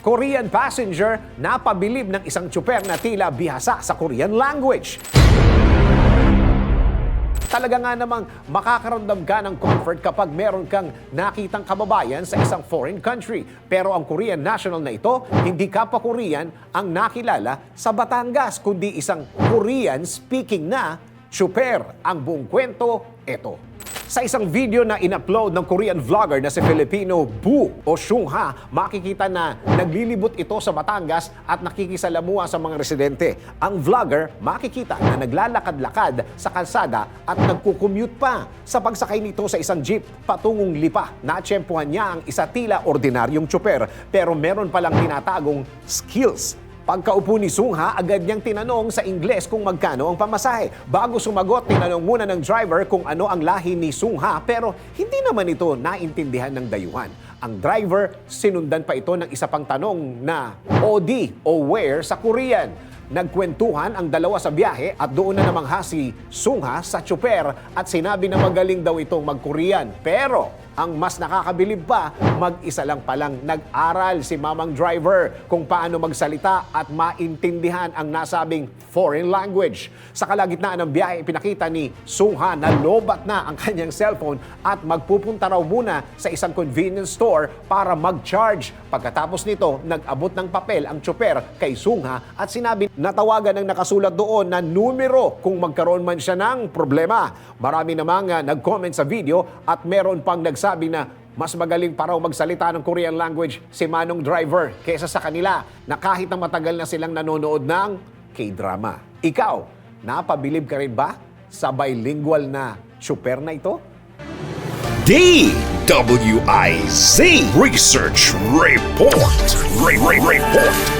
Korean passenger napabilib ng isang tsuper na tila bihasa sa Korean language. Talaga nga namang makakaramdam ka ng comfort kapag meron kang nakitang kababayan sa isang foreign country. Pero ang Korean national na ito, hindi kapwa Korean ang nakilala sa Batangas, kundi isang Korean speaking na tsuper. Ang buong kwento, ito. Sa isang video na in-upload ng Korean vlogger na si Filipino Bu o Shungha, makikita na naglilibot ito sa Batangas at nakikisalamuha sa mga residente. Ang vlogger makikita na naglalakad-lakad sa kalsada at nagkukommute pa. Sa pagsakay nito sa isang jeep patungong lipa, natsyempuhan niya ang isa tila ordinaryong tsuper pero meron palang tinatagong skills Pagkaupo ni Sungha, agad niyang tinanong sa Ingles kung magkano ang pamasahe. Bago sumagot, tinanong muna ng driver kung ano ang lahi ni Sungha pero hindi naman ito naintindihan ng dayuhan. Ang driver, sinundan pa ito ng isa pang tanong na OD o where sa Korean. Nagkwentuhan ang dalawa sa biyahe at doon na namangha si Sungha sa tsuper at sinabi na magaling daw itong mag-Korean. Pero ang mas nakakabilib pa, mag-isa lang palang nag-aral si mamang driver kung paano magsalita at maintindihan ang nasabing foreign language. Sa kalagitnaan ng biyahe, pinakita ni Sungha na lobat na ang kanyang cellphone at magpupunta raw muna sa isang convenience store para mag-charge. Pagkatapos nito, nag-abot ng papel ang tsuper kay Sungha at sinabi na tawagan ng nakasulat doon na numero kung magkaroon man siya ng problema. Marami namang uh, nag-comment sa video at meron pang nagsabi na mas magaling pa raw magsalita ng Korean language si Manong Driver kaysa sa kanila na kahit na matagal na silang nanonood ng K-drama. Ikaw, napabilib ka rin ba sa bilingual na super na ito? DWIZ Research Report. Re- Re- Report.